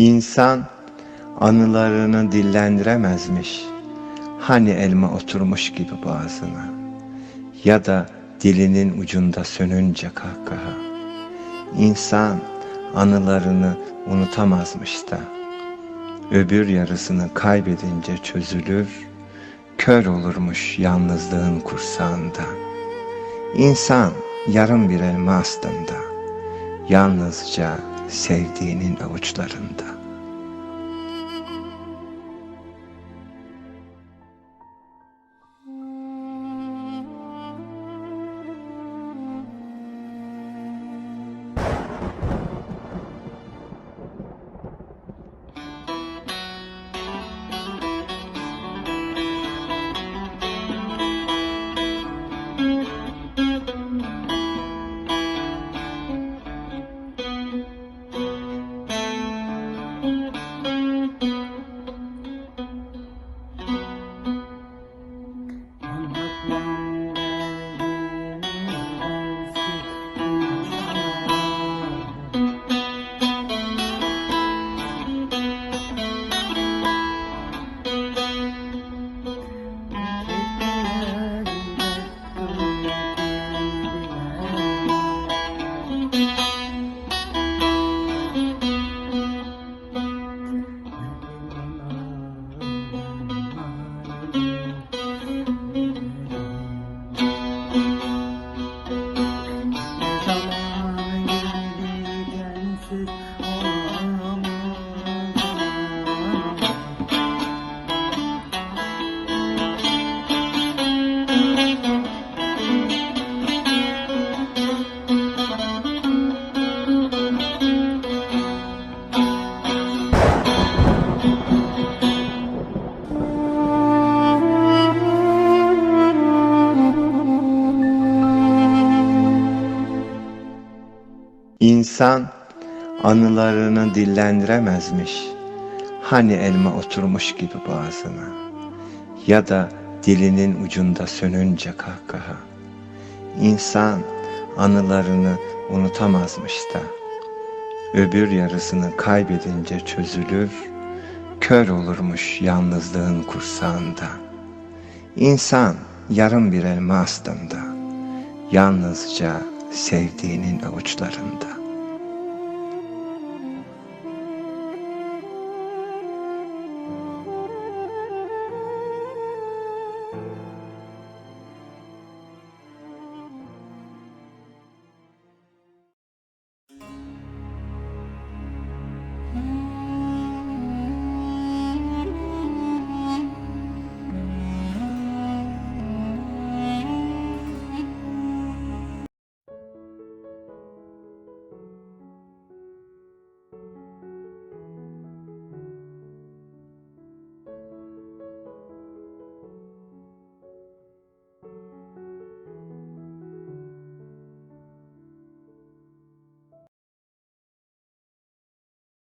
İnsan anılarını dillendiremezmiş. Hani elma oturmuş gibi boğazına. Ya da dilinin ucunda sönünce kahkaha. İnsan anılarını unutamazmış da. Öbür yarısını kaybedince çözülür, kör olurmuş yalnızlığın kursağında. İnsan yarım bir elma aslında, yalnızca sevdiğinin avuçlarında. İnsan anılarını dillendiremezmiş. Hani elma oturmuş gibi boğazına. Ya da dilinin ucunda sönünce kahkaha. İnsan anılarını unutamazmış da. Öbür yarısını kaybedince çözülür, kör olurmuş yalnızlığın kursağında. İnsan yarım bir elma aslında, yalnızca sevdiğinin avuçlarında.